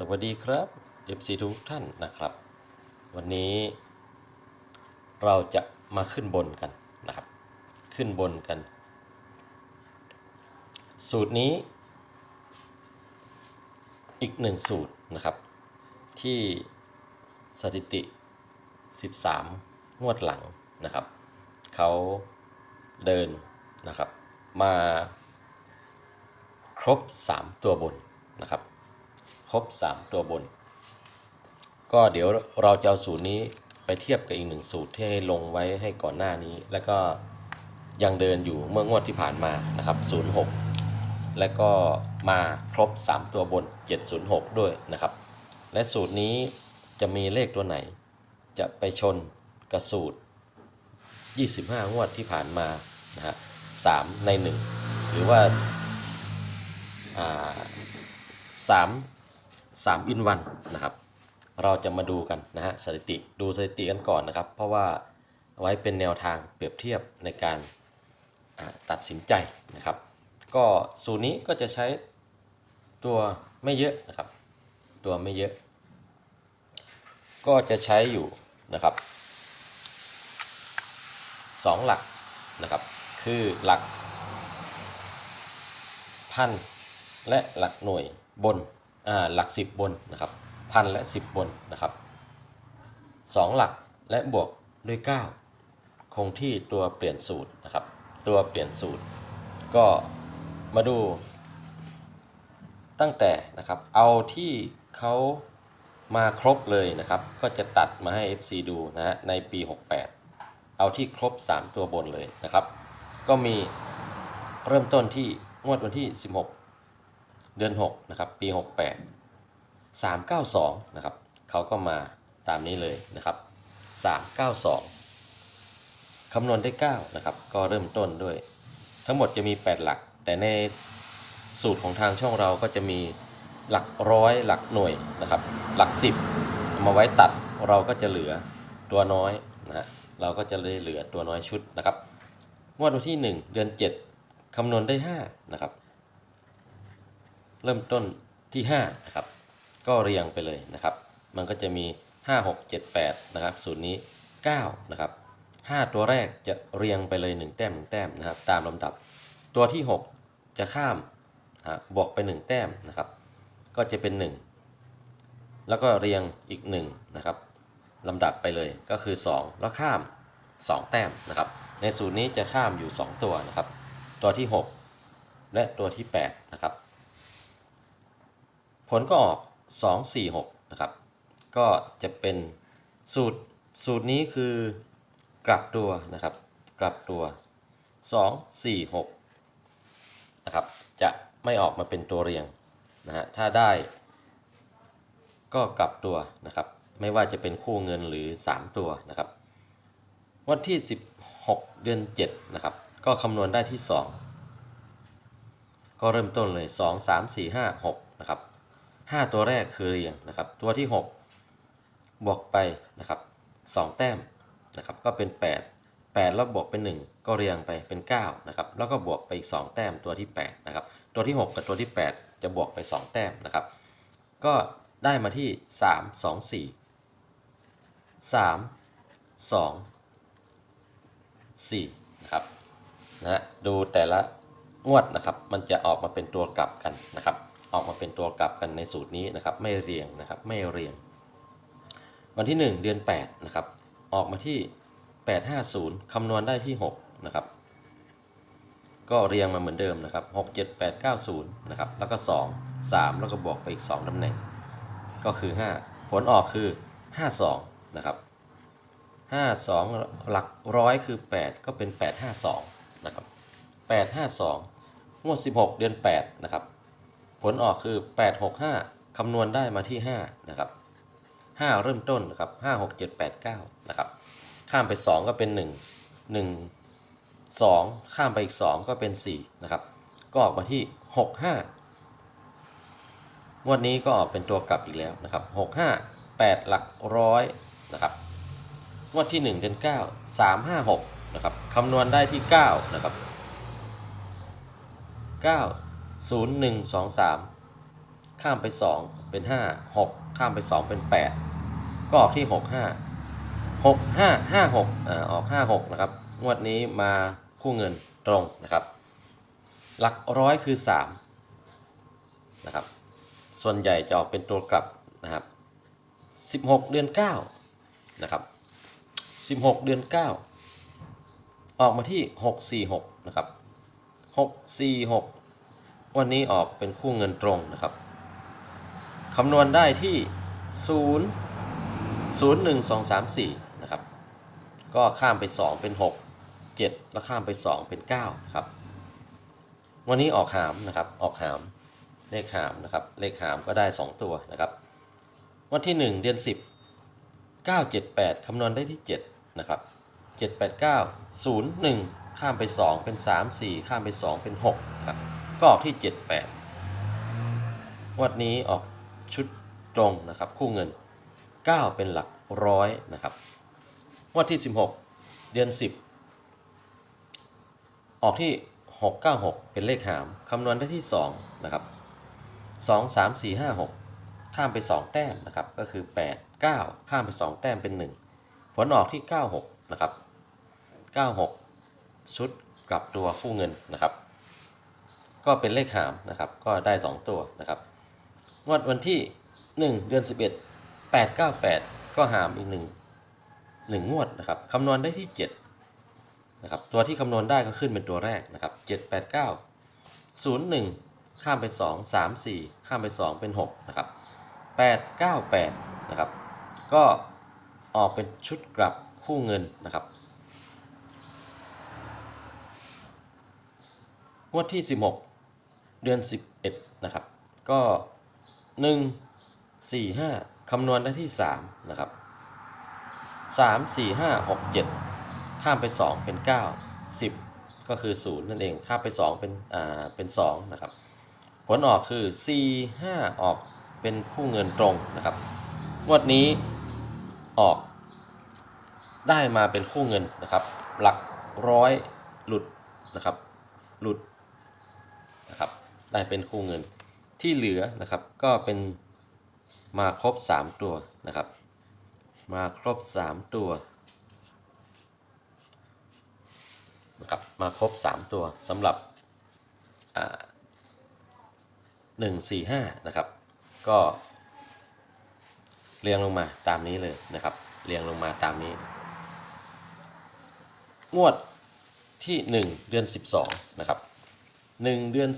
สวัสดีครับ FC ทุกท่านนะครับ วันนี้เราจะมาขึ้นบนกันนะครับ ขึ้นบนกัน สูตรนี้ อีกหนึ่งสูตรนะครับ ที่สถิติ 13 งวดหลังนะครับ เขาเดินนะครับ มาครบ 3 ตัวบนนะครับ ครบ 3 ตัวบน ก็เดี๋ยวเราจะเอาสูตรนี้ไปเทียบกับอีกหนึ่งสูตรที่ให้ลงไว้ให้ก่อนหน้านี้ แล้วก็ยังเดินอยู่เมื่องวดที่ผ่านมานะครับ 06 และก็มาครบ 3 ตัวบน 706 ด้วยนะครับ และสูตรนี้จะมีเลขตัวไหน จะไปชนกับสูตร 25 งวดที่ผ่านมานะฮะ3ใน 1 หรือว่าอ่าสามอินวันนะครับ เราจะมาดูกันนะฮะสถิติดูสถิติกันก่อนนะครับ เพราะว่าไว้เป็นแนวทางเปรียบเทียบในการตัดสินใจนะครับ ก็สูตรนี้ก็จะใช้ตัวไม่เยอะนะครับ ตัวไม่เยอะ ก็จะใช้อยู่นะครับสองหลักนะครับ คือหลักพันและหลักหน่วยบน หลักสิบบนนะครับพันและสิบบนนะครับสองหลักและบวกด้วย 9 คงที่ตัวเปลี่ยนสูตรนะครับ ตัวเปลี่ยนสูตร ก็มาดู ตั้งแต่นะครับเอาที่เขามาครบเลยนะครับ ก็จะตัดมาให้ FC ดูนะฮะในปี 68 เอาที่ครบ 3 ตัวบนเลยนะครับ ก็มีเริ่มต้นที่งวดวันที่ 16 เดือน6นะครับปี 68 392นะครับเขาก็มาตามนี้เลยนะครับ 392 คำนวณได้9นะครับก็เริ่มต้นด้วย ทั้งหมดจะมี 8 หลัก แต่ในสูตรของทางช่องเราก็จะมีหลักร้อยหลักหน่วยนะครับ หลัก 10 มาไว้ตัดเราก็จะเหลือตัวน้อยนะฮะเราก็จะเลยเหลือตัวน้อยชุดนะครับงวดวันที่ 1 เดือน 7 คำนวณได้5นะครับ เริ่มต้นที่5นะครับก็เรียงไปเลยนะครับ มันก็จะมี 5 6 7 8นะครับสูตรนี้9นะครับ5ตัวแรกจะเรียงไปเลย 1 แต้ม1แต้มนะครับ ตามลำดับ ตัวที่ 6 จะข้ามอะบวกไป 1 แต้มนะครับ ก็จะเป็น 1 แล้วก็เรียงอีก1นะครับลำดับไปเลยก็คือ 2 แล้วข้าม 2 แต้มนะครับ ในสูตรนี้จะข้ามอยู่ 2 ตัวนะครับ ตัวที่ 6 และตัวที่8นะครับ ผลก็ออก 2 4 6 นะครับ ก็จะเป็นสูตรสูตรนี้คือกลับตัวนะครับ กลับตัว 2 4 6 นะครับ จะไม่ออกมาเป็นตัวเรียงนะฮะถ้าได้ก็กลับตัวนะครับ ไม่ว่าจะเป็นคู่เงินหรือ 3 ตัวนะครับ วันที่ 16 เดือน 7 นะครับ ก็คำนวณได้ที่ 2 ก็เริ่มต้นเลย 2 3 4 5 6 นะครับ 5 ตัวแรกคือเรียงนะครับ ตัวที่ 6 บวกไปนะครับ2แต้มนะครับก็เป็น 8 8 แล้วบวกเป็น 1 ก็เรียงไปเป็น9นะครับแล้วก็บวกไปอีก 2 แต้มตัวที่8นะครับตัวที่ 6 กับตัวที่ 8 จะบวกไป 2 แต้มนะครับ ก็ได้มาที่ 3 2 4 3 2 4นะครับนะฮะดูแต่ละงวดนะครับ มันจะออกมาเป็นตัวกลับกันนะครับ ออกมาเป็นตัวกลับกันในสูตรนี้นะครับไม่เรียงนะครับไม่เรียง วันที่ 1 เดือน8นะครับออกมาที่ 850คำนวณได้ที่6นะครับก็เรียงมาเหมือนเดิมนะครับ 6 7 8 9 0นะครับแล้วก็ 2 3 แล้วก็บวกไปอีก 2ตำแหน่ง ก็คือ 5 ผลออกคือ 52นะครับ52 หลักร้อยคือ 8 ก็เป็น 852นะครับ852งวด16 เดือน8นะครับ ผลออกคือ 865 คำนวณได้มาที่ 5 นะครับ 5 เริ่มต้นนะครับ 5 6 7 8 9 นะครับ ข้ามไป 2 ก็เป็น 1 1 2 ข้ามไปอีก 2 ก็เป็น 4 นะครับ ก็ออกมาที่ 65 งวดนี้ก็ออกเป็นตัวกลับอีกแล้วนะครับ 65 8 หลักร้อยนะครับ งวดที่ 1 เดือน 9 3 5 6 นะครับ คำนวณได้ที่ 9 นะครับ 9 0 1 2 3ข้ามไป2เป็น5 6ข้ามไป2เป็น8ก็ออกที่6 5 6 5 5 6อ่าออก5 6นะครับ งวดนี้มาคู่เงินตรงนะครับ หลักร้อยคือ3นะครับ ส่วนใหญ่จะออกเป็นตัวกลับนะครับ16เดือน9นะครับ16เดือน9ออกมาที่646นะครับ646 วันนี้ออกเป็นคู่เงินตรงนะครับคำนวณได้ที่ 0 0 1 2 3 4 นะครับ ก็ข้ามไป 2 เป็น 6 7 แล้วข้ามไป 2 เป็น 9 ครับ วันนี้ออกหามนะครับ ออกหาม เลขหามนะครับ เลขหามก็ได้ 2 ตัวนะครับ วันที่ 1 เดือน 10 978 คำนวณได้ที่ 7 นะครับ 789 01 ข้ามไป 2 เป็น 3 4 ข้ามไป 2 เป็น 6 ครับ ก็ออกที่ 78 วันนี้ออกชุดตรงนะครับคู่เงิน 9 เป็นหลักร้อยนะครับวันที่ 16 เดือน 10 ออกที่ 696 เป็นเลขหามคำนวณได้ที่ 2 นะครับ 2 3 4 5 6 ข้ามไป 2 แต้มนะครับ ก็คือ 8 9 ข้ามไป 2 แต้มเป็น 1 ผลออกที่ 96 นะครับ 96 ชุดกลับตัวคู่เงินนะครับ ก็เป็นเลขหามนะครับ ก็ได้ 2 ตัวนะครับงวดวันที่ 1 เดือน 11 898 ก็หามอีก 1 1 งวดนะครับคำนวณได้ที่ 7 นะครับ ตัวที่คำนวณได้ก็ขึ้นเป็นตัวแรกนะครับ 789 01 ข้ามไป 2 3 4 ข้ามไป 2 เป็น 6 นะครับ 898 นะครับ ก็ออกเป็นชุดกลับคู่เงินนะครับงวดที่ 16 เดือน 11 นะครับ ก็ 1 4 5 คำนวณได้ที่ 3 นะครับ 3 4 5 6 7 ข้ามไป 2 เป็น 9 10 ก็คือ 0 นั่นเอง ข้ามไป 2 เป็น อ่า เป็น 2 นะครับ ผลออกคือ 4 5 ออกเป็นคู่เงินตรงนะครับ งวดนี้ออกได้มาเป็นคู่เงินนะครับ หลักร้อยหลุดนะครับ หลุดนะครับ ได้เป็นคู่เงินที่เหลือนะครับก็เป็นมาครบ 3 ตัวนะครับ มาครบ 3 ตัวนะครับมาครบ 3 ตัวสำหรับหนึ่งสี่ห้านะครับ ก็เรียงลงมาตามนี้เลยนะครับ เรียงลงมาตามนี้ งวดที่ 1 เดือน 12 นะครับ 1เดือน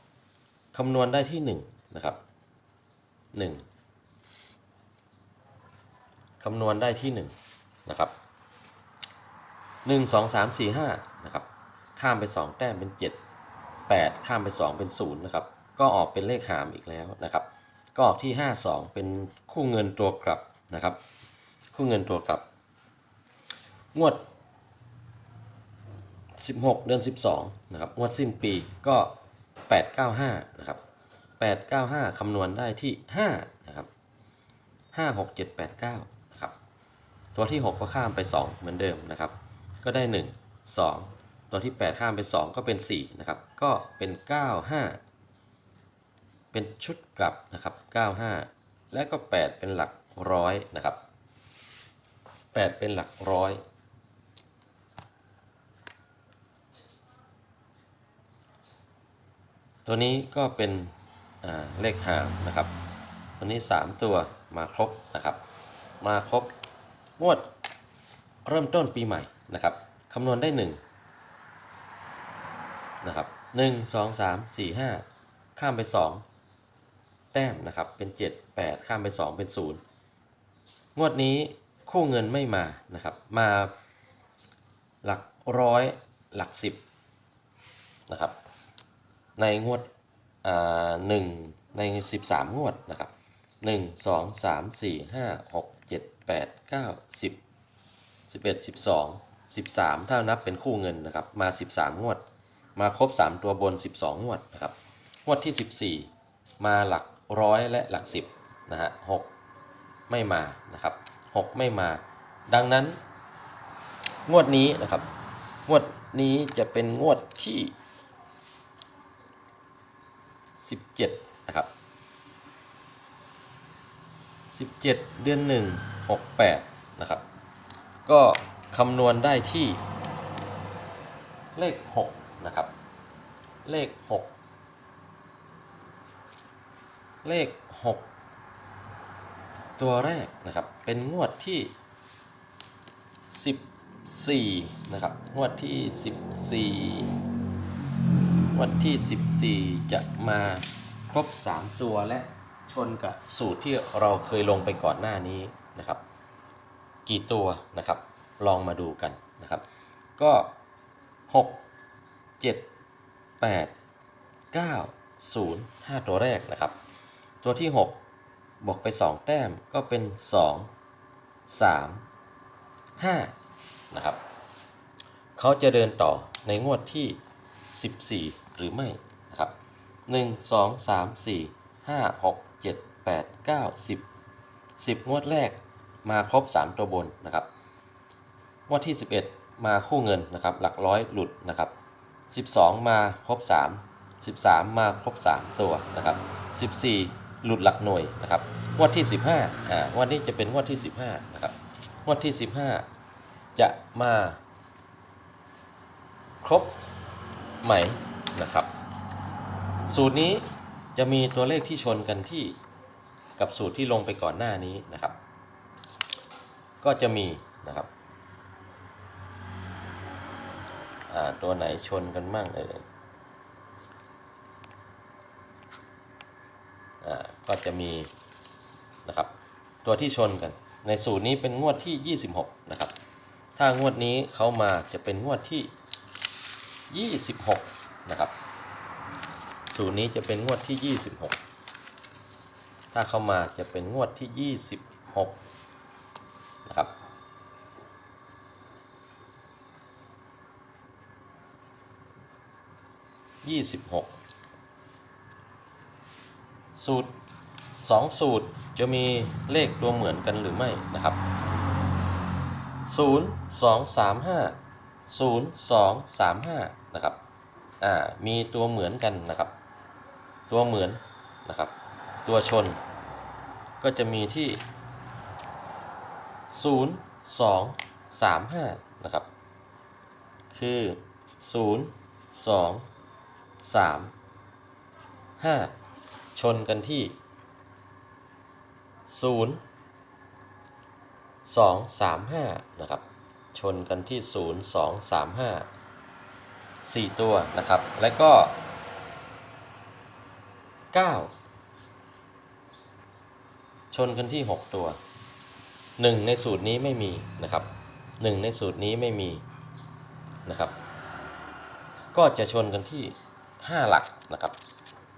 12คำนวณได้ที่1นะครับ1คำนวณได้ที่1นะครับ1 2 3 4 5นะครับข้ามไป2แต้มเป็น7 8ข้ามไป2เป็น0นะครับก็ออกเป็นเลขหามอีกแล้วนะครับก็ออกที่5 2เป็นคู่เงินตัวกลับนะครับ คู่เงินตัวกลับ งวด 16 เดือน 12 นะครับ งวดสิ้นปีก็ 895 นะครับ 895 คำนวณได้ที่ 5 นะครับ 5 6 7 8 9 นะครับ ตัวที่ 6 ก็ข้ามไป 2 เหมือนเดิมนะครับ ก็ได้ 1 2 ตัวที่ 8 ข้ามไป 2 ก็เป็น 4 นะครับ ก็เป็น 95 เป็นชุดกลับนะครับ 95 และก็ 8 เป็นหลักร้อยนะครับ 8 เป็นหลักร้อย ตัวนี้ก็เป็นเลขหางนะครับ ตัวนี้ 3 ตัวมาครบนะครับ มาครบงวดเริ่มต้นปีใหม่นะครับคำนวณได้1นะครับ1 2 3 4 5 ข้ามไป 2 แต้มนะครับเป็น 7 8 ข้ามไป 2 เป็น 0 งวดนี้คู่เงินไม่มานะครับ มาหลักร้อยหลักสิบนะครับ ในงวดหนึ่งในสิบสามงวดนะครับหนึ่งสองสามสี่ห้าหกเจ็ดแปดเก้าสิบสิบเอ็ดสิบสองสิบสามถ้านับเป็นคู่เงินนะครับ มาสิบสามงวด มาครบสามตัวบนสิบสองงวดนะครับ งวดที่สิบสี่มาหลักร้อยและหลักสิบนะฮะหกไม่มานะครับหกไม่มา ดังนั้น งวดนี้นะครับ งวดนี้จะเป็นงวดที่ 17นะครับ17เดือน1 68นะครับ ก็คำนวณได้ที่เลข6นะครับ เลข6เลข6ตัวแรกนะครับ เป็นงวดที่14นะครับ งวดที่14ง วดที่ 14 จะมาครบ 3 ตัวและชนกับสูตรที่เราเคยลงไปก่อนหน้านี้นะครับ กี่ตัวนะครับ ลองมาดูกันนะครับ ก็ 6 7 8 9 0 5 ตัวแรกนะครับ ตัวที่ 6 บวกไป 2 แต้มก็เป็น 2 3 5 นะครับ เขาจะเดินต่อในงวดที่ 14 หรือไม่นะครับ1 2 3 4 5 6 7 8 9 10 10งวดแรกมาครบ3ตัวบนนะครับงวดที่11มาคู่เงินนะครับ หลักร้อยหลุดนะครับ12มาครบ3 13มาครบ3ตัวนะครับ14หลุดหลักหน่วยนะครับงวดที่15อ่างวดนี้จะเป็นงวดที่15นะครับงวดที่15จะมาครบไหม นะครับ สูตรนี้จะมีตัวเลขที่ชนกันที่กับสูตรที่ลงไปก่อนหน้านี้นะครับ ก็จะมีนะครับตัวไหนชนกันมั่งเอ่ยอ่าก็จะมีนะครับตัวที่ชนกัน ในสูตรนี้เป็นงวดที่ 26 นะครับ ถ้างวดนี้เขามาจะเป็นงวดที่ 26 นะครับ สูตรนี้จะเป็นงวดที่ 26 ถ้าเข้ามาจะเป็นงวดที่ 26 นะครับ 26 สูตร 2 สูตรจะมีเลขตัวเหมือนกันหรือไม่นะครับ 0 2 3 5 0 2 3 5 นะครับ อ่ามีตัวเหมือนกันนะครับ ตัวเหมือนนะครับ ตัวชนก็จะมีที่ 0 2 3 5 นะครับ คือ 0 2 3 5 ชนกันที่ 0 2 3 5 นะครับ ชนกันที่ 0 2 3 5 4 ตัวนะครับ แล้วก็ 9 ชนกันที่ 6 ตัว 1 ในสูตรนี้ไม่มีนะครับ 1 ในสูตรนี้ไม่มีนะครับ ก็จะชนกันที่ 5 หลักนะครับ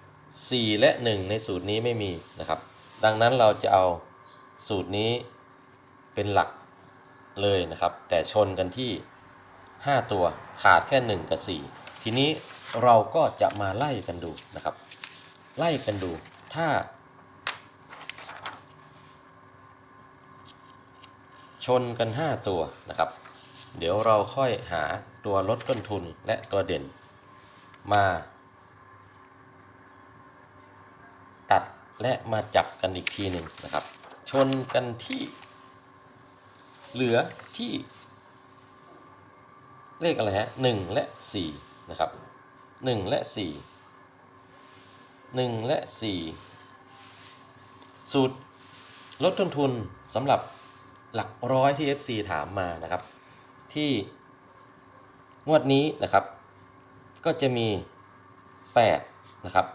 4 และ 1 ในสูตรนี้ไม่มีนะครับ ดังนั้นเราจะเอาสูตรนี้เป็นหลักเลยนะครับ แต่ชนกันที่ 5 ตัวขาดแค่ 1 กับ 4 ทีนี้เราก็จะมาไล่กันดูนะครับ ไล่กันดูถ้า ชนกัน 5 ตัวนะครับ เดี๋ยวเราค่อยหาตัวลดต้นทุนและตัวเด่น มา ตัดและมาจับกันอีกทีหนึ่งนะครับ ชนกันที่เหลือที่ เลขอะไรฮะหนึ่งและสี่นะครับหนึ่งและสี่หนึ่งและสี่สูตรลดต้นทุนสำหรับหลักร้อยที่ FC ถามมานะครับ ที่งวดนี้นะครับ ก็จะมี 8 นะครับ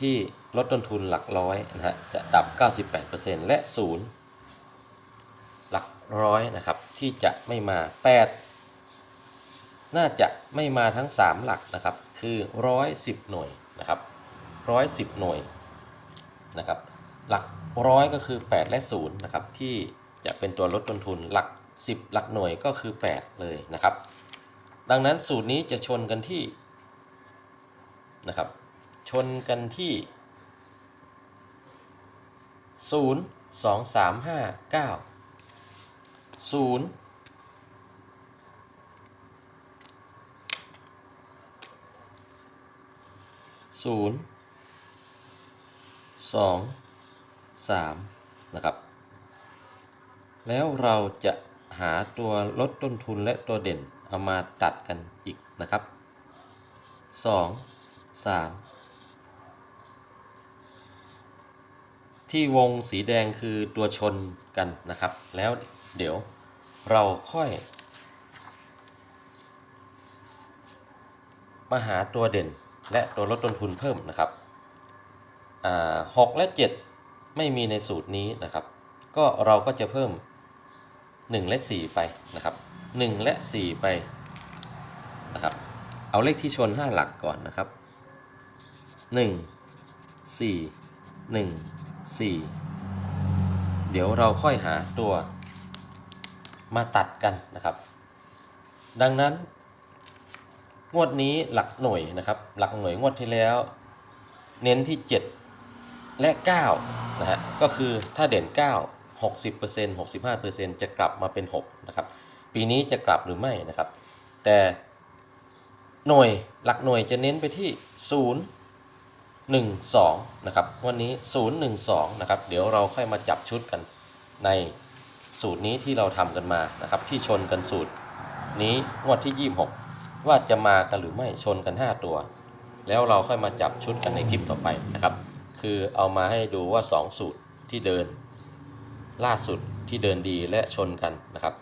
ที่ลดต้นทุนหลักร้อยนะฮะจะดับ 98%และ 0 หลักร้อยนะครับ ที่จะไม่มา 8 น่าจะไม่มาทั้ง 3 หลักนะครับ คือ 110 หน่วยนะครับ 110 หน่วยนะครับ หลักร้อยก็คือ 8 และ0นะครับที่จะเป็นตัวลดต้นทุนหลัก 10 หลักหน่วยก็คือ 8 เลยนะครับ ดังนั้นสูตรนี้จะชนกันที่นะครับ ชนกันที่ 0 2 3 5 9 0 0 2 3นะครับ แล้วเราจะหาตัวลดต้นทุนและตัวเด่นเอามาตัดกันอีกนะครับ2 3ที่วงสีแดงคือตัวชนกันนะครับ แล้วเดี๋ยวเราค่อย มาหาตัวเด่น และตัวลดต้นทุนเพิ่มนะครับหกและ 7 ไม่มีในสูตรนี้นะครับ ก็เราก็จะเพิ่ม 1 และ 4 ไปนะครับ 1 และ 4 ไปนะครับ เอาเลขที่ชน 5 หลักก่อนนะครับ 1 4 1 4 เดี๋ยวเราค่อยหาตัวมาตัดกันนะครับ ดังนั้น งวดนี้หลักหน่วยนะครับ หลักหน่วยงวดที่แล้ว เน้นที่ 7 และ9นะฮะก็คือถ้าเด่น 9 60% 65%จะกลับมาเป็น 6 นะครับ ปีนี้จะกลับหรือไม่นะครับ แต่หน่วยหลักหน่วยจะเน้นไปที่ 0 1 2 นะครับ วันนี้ 0 1 2 นะครับ เดี๋ยวเราค่อยมาจับชุดกันในสูตรนี้ที่เราทำกันมานะครับ ที่ชนกันสูตรนี้งวดที่ 26 ว่าจะมากันหรือไม่ชนกัน 5 ตัว แล้วเราค่อยมาจับชุดกันในคลิปต่อไปนะครับ คือเอามาให้ดูว่า 2 สูตรที่เดิน ล่าสุดที่เดินดีและชนกันนะครับ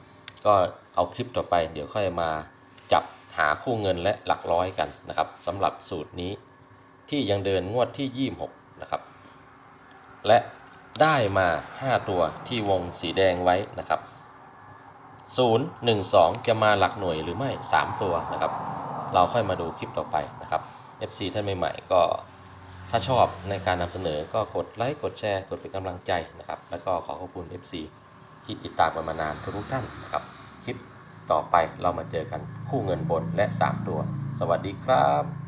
ก็เอาคลิปต่อไป เดี๋ยวค่อยมาจับหาคู่เงินและหลักร้อยกันนะครับสำหรับสูตรนี้ที่ยังเดินงวดที่ 26 นะครับ และได้มา 5 ตัวที่วงสีแดงไว้นะครับ 0 1 2 จะมาหลักหน่วยหรือไม่ 3 ตัวนะครับ เราค่อยมาดูคลิปต่อไปนะครับ FC ท่านใหม่ๆก็ถ้าชอบในการนำเสนอก็กดไลค์กดแชร์กดเป็นกำลังใจนะครับ แล้วก็ขอขอบคุณ FC ที่ติดตามกันมานานทุกท่านนะครับ คลิปต่อไปเรามาเจอกันคู่เงินบนและ 3 ตัว สวัสดีครับ